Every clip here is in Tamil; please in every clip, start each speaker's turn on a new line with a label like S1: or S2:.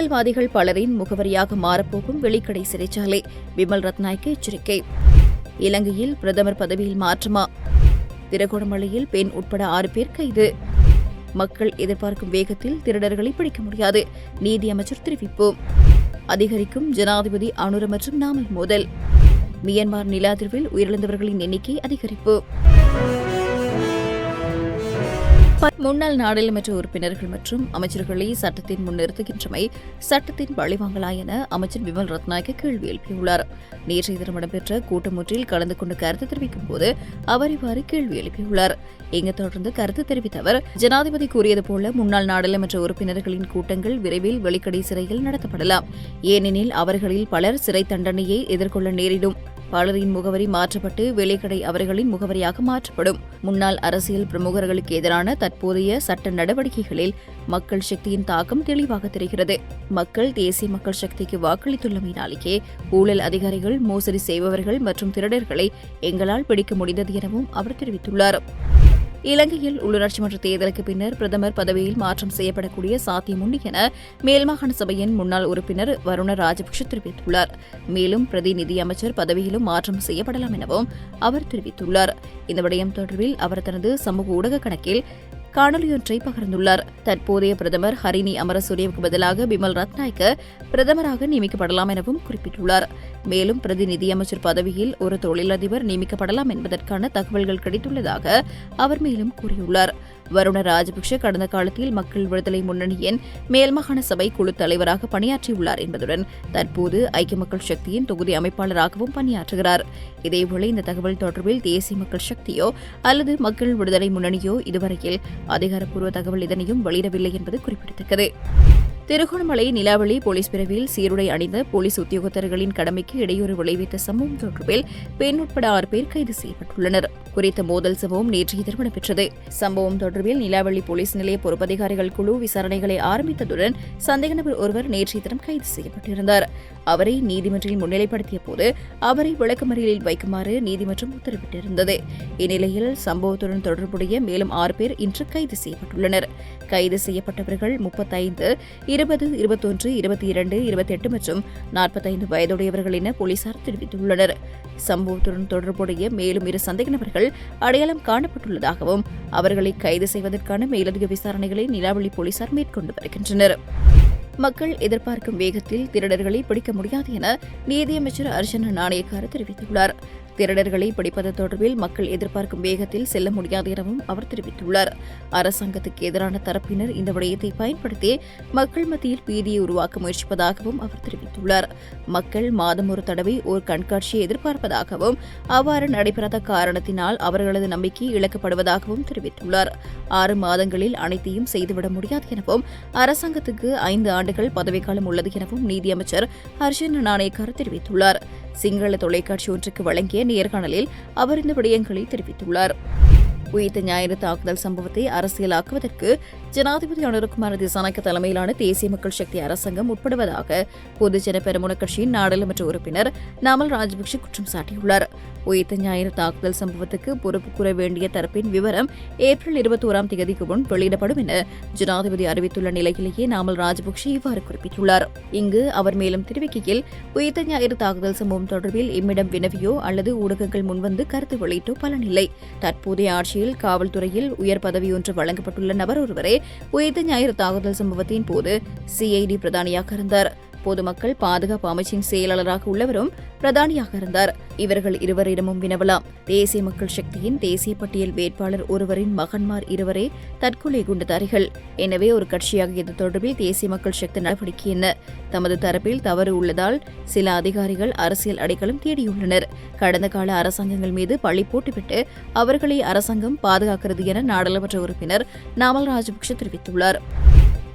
S1: ஊழல்வாதிகள் பலரின் முகவரியாக மாறப்போகும் வெளிக்கடை சிறைச்சாலை. விமல் ரத்நாய்க்கு எச்சரிக்கை. இலங்கையில் பிரதமர் பதவியில் மாற்றமா? திருகோணமலையில் பெண் உட்பட ஆறு பேர் கைது. மக்கள் எதிர்பார்க்கும் வேகத்தில் திருடர்களை பிடிக்க முடியாது. நீதி அமைச்சர் தெரிவிப்பு. அதிகரிக்கும் ஜனாதிபதி அனுர மற்றும் நாமல் மோதல். மியான்மர் நில அதிர்வில் உயிரிழந்தவர்களின் எண்ணிக்கை அதிகரிப்பு. முன்னாள் நாடாளுமன்ற உறுப்பினர்கள் மற்றும் அமைச்சர்களை சட்டத்தின் முன் நிறுத்துகின்றமை சட்டத்தின் பழிவாங்கலா என அமைச்சர் விமல் ரத்நாயக்க கேள்வி எழுப்பியுள்ளார். நேற்றைய தினம் இடம்பெற்ற கூட்டம் ஒன்றில் கலந்து கொண்டு கருத்து தெரிவிக்கும் போது அவர் இவ்வாறு கேள்வி எழுப்பியுள்ளார். இங்கு தொடர்ந்து கருத்து தெரிவித்த அவர் ஜனாதிபதி கூறியது போல முன்னாள் நாடாளுமன்ற உறுப்பினர்களின் கூட்டங்கள் விரைவில் வெளிக்கடை சிறையில் நடத்தப்படலாம். ஏனெனில் அவர்களில் பலர் சிறை தண்டனையை எதிர்கொள்ள நேரிடும். பலரின் முகவரி மாற்றப்பட்டு வெளிக்கடை அவர்களின் முகவரியாக மாற்றப்படும். முன்னாள் அரசியல் பிரமுகர்களுக்கு எதிரான தற்போதைய சட்ட நடவடிக்கைகளில் மக்கள் சக்தியின் தாக்கம் தெளிவாக தெரிகிறது. மக்கள் தேசிய மக்கள் சக்திக்கு வாக்களித்துள்ளமையினாலேயே ஊழல் அதிகாரிகள் மோசடி செய்பவர்கள் மற்றும் திருடர்களை எங்களால் பிடிக்க முடிந்தது எனவும் அவர் தெரிவித்துள்ளார். இலங்கையில் உள்ளூராட்சி மன்ற தேர்தலுக்கு பின்னர் பிரதமர் பதவியில் மாற்றம் செய்யப்படக்கூடிய சாத்தியம் உண்டு என மேல்மாகாண சபையின் முன்னாள் உறுப்பினர் வருண ராஜபக்ஷ தெரிவித்துள்ளார். மேலும் பிரதிநிதி அமைச்சர் பதவியிலும் மாற்றம் செய்யப்படலாம் எனவும் அவர் தெரிவித்துள்ளார். இந்த விடயம் தொடர்பில் அவர் தனது சமூக ஊடக கணக்கில் காணொலியொன்றை பகிர்ந்துள்ளார். தற்போதைய பிரதமர் ஹரிணி அமரசூரியவுக்கு பதிலாக பிமல் ரத்நாயக்க பிரதமராக நியமிக்கப்படலாம் எனவும் குறிப்பிட்டுள்ளார். மேலும் பிரதிநிதி அமைச்சர் பதவியில் ஒரு தொழிலதிபர் நியமிக்கப்படலாம் என்பதற்கான தகவல்கள் கிடைத்துள்ளதாக அவர் மேலும் கூறியுள்ளார். வருண ராஜபக்ஷ கடந்த காலத்தில் மக்கள் விடுதலை முன்னணியின் மேல்மாகாண சபை குழு தலைவராக பணியாற்றியுள்ளார் என்பதுடன் தற்போது ஐக்கிய மக்கள் சக்தியின் தொகுதி அமைப்பாளராகவும் பணியாற்றுகிறார். இதேவேளை இந்த தகவல் தொடர்பில் தேசிய மக்கள் சக்தியோ அல்லது மக்கள் விடுதலை முன்னணியோ இதுவரையில் அதிகாரப்பூர்வ தகவல் இதனையும் வெளியிடவில்லை என்பது குறிப்பிடத்தக்கது. திருகோணமலை நிலாவளி போலீஸ் பிரிவில் சீருடை அணிந்த போலீஸ் உத்தியோகத்தர்களின் கடமைக்கு இடையூறு விளைவித்த சம்பவம் தொடர்பில் பெண் உட்பட ஆறு பேர் கைது செய்யப்பட்டுள்ளனர். குறித்த மோதல் சம்பவம் நேற்று தினம் நடைபெற்றது சம்பவம் தொடர்பில் நிலாவளி போலீஸ் நிலைய பொறுப்பதிகாரிகள் குழு விசாரணைகளை ஆரம்பித்ததுடன் சந்தேக நபர் ஒருவர் நேற்றைய தினம் கைது செய்யப்பட்டிருந்தார். அவரை நீதிமன்றில் முன்னிலைப்படுத்திய போது அவரை விளக்கமறியலில் வைக்குமாறு நீதிமன்றம் உத்தரவிட்டிருந்தது. இந்நிலையில் சம்பவத்துடன் தொடர்புடைய மேலும் ஆறு பேர் இன்று கைது செய்யப்பட்டுள்ளனர். கைது செய்யப்பட்டவர்கள் முப்பத்தைந்து இருபது இருபத்தொன்று இருபத்தி இரண்டு இருபத்தெட்டு மற்றும் நாற்பத்தைந்து வயதுடையவர்கள் என போலீசார் தெரிவித்துள்ளனர். சம்பவத்துடன் தொடர்புடைய மேலும் இரு சந்தேக நபர்கள் அடையாளம் காணப்பட்டுள்ளதாகவும் அவர்களை கைது செய்வதற்கான மேலதிக விசாரணைகளை நிலாவளி போலீசார் மேற்கொண்டு வருகின்றனர். மக்கள் எதிர்பார்க்கும் வேகத்தில் திருடர்களை பிடிக்க முடியாது என நீதியமைச்சர் அர்ஜுன நாணயக்கார தெரிவித்துள்ளார். திருடர்களை பிடிப்பது தொடர்பில் மக்கள் எதிர்பார்க்கும் வேகத்தில் செல்ல முடியாது எனவும் அவர் தெரிவித்துள்ளார். அரசாங்கத்துக்கு எதிரான தரப்பினர் இந்த விடயத்தை பயன்படுத்தி மக்கள் மத்தியில் பீதியை உருவாக்க முயற்சிப்பதாகவும் அவர் தெரிவித்துள்ளார். மக்கள் மாதம் ஒரு தடவை ஒரு கண்காட்சியை எதிர்பார்ப்பதாகவும் அவ்வாறு நடைபெறாத காரணத்தினால் அவர்களது நம்பிக்கை இழக்கப்படுவதாகவும் தெரிவித்துள்ளார். ஆறு மாதங்களில் அனைத்தையும் செய்துவிட முடியாது எனவும் அரசாங்கத்துக்கு ஐந்து ஆண்டுகள் பதவிக்காலம் உள்ளது எனவும் நீதியமைச்சர் ஹர்ஷன் நாணயக்கார் தெரிவித்துள்ளார். சிங்கள தொலைக்காட்சி ஒன்றுக்கு வழங்கிய நேர்காணலில் அவர் இந்த விடயங்களை தெரிவித்துள்ளார். உயிர்த்த ஞாயிறு தாக்குதல் சம்பவத்தை அரசியலாக்குவதற்கு ஜனாதிபதி அனுரகுமார திசாநாயக்க தலைமையிலான தேசிய மக்கள் சக்தி அரசாங்கம் உட்படுவதாக பொதுஜன பெருமுன கட்சியின் நாடாளுமன்ற உறுப்பினர் நாமல் ராஜபக்சே குற்றம் சாட்டியுள்ளார். உயிர்த்த ஞாயிறு தாக்குதல் சம்பவத்துக்கு பொறுப்பு கூற வேண்டிய தரப்பின் விவரம் ஏப்ரல் இருபத்தோராம் தேதிக்கு முன் வெளியிடப்படும் என ஜனாதிபதி அறிவித்துள்ள நிலையிலேயே நாமல் ராஜபக்ஷ இவ்வாறு குறிப்பிட்டுள்ளார். இங்கு அவர் மேலும் தெரிவிக்கையில் உயிர்த்த ஞாயிறு தாக்குதல் சம்பவம் தொடர்பில் இம்மிடம் வினவியோ அல்லது ஊடகங்கள் முன்வந்து கருத்து வெளியிட்டோ பலனில்லை. தற்போதைய ஆட்சியில் காவல்துறையில் உயர் பதவியொன்று வழங்கப்பட்டுள்ள நபர் ஒருவரே உயிர்த்த ஞாயிறு தாக்குதல் சம்பவத்தின் போது சிஐடி பிரதானியாக இருந்தார். பொதுமக்கள் பாதுகாப்பு அமைச்சின் செயலாளராக உள்ளவரும் பிரதானியாக இருந்தார். இவர்கள் இருவரிடமும் வினவலாம். தேசிய மக்கள் சக்தியின் தேசிய பட்டியல் வேட்பாளர் ஒருவரின் மகன்மார் இருவரே தற்கொலை குண்டுதாரிகள். எனவே ஒரு கட்சியாக இது தொடர்பில் தேசிய மக்கள் சக்தி நடவடிக்கை என்ன? தமது தரப்பில் தவறு உள்ளதால் சில அதிகாரிகள் அரசியல் அடைக்கலம் தேடியுள்ளனர். கடந்த கால அரசாங்கங்கள் மீது பழி போட்டுவிட்டு அவர்களை அரசாங்கம் பாதுகாக்கிறது என நாடாளுமன்ற உறுப்பினர் நாமல் ராஜபக்ஷ தெரிவித்துள்ளார்.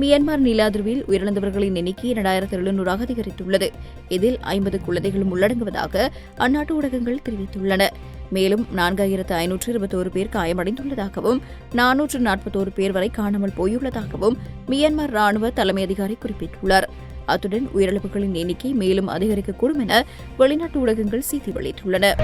S1: மியான்மர் நிலாதிர்வில் உயிரிழந்தவர்களின் எண்ணிக்கை இரண்டாயிரத்து எழுநூறாக அதிகரித்துள்ளது. இதில் ஐம்பது குழந்தைகளும் உள்ளடங்குவதாக அந்நாட்டு ஊடகங்கள் தெரிவித்துள்ளன. மேலும் நான்காயிரத்து ஐநூற்று இருபத்தோரு பேர் காயமடைந்துள்ளதாகவும் நானூற்று நாற்பத்தோரு பேர் வரை காணாமல் போயுள்ளதாகவும் மியான்மர் ராணுவ தலைமை அதிகாரி குறிப்பிட்டுள்ளார். அத்துடன் உயிரிழப்புகளின் எண்ணிக்கை மேலும் அதிகரிக்கக்கூடும் என வெளிநாட்டு ஊடகங்கள் செய்தி வெளியிட்டுள்ளன.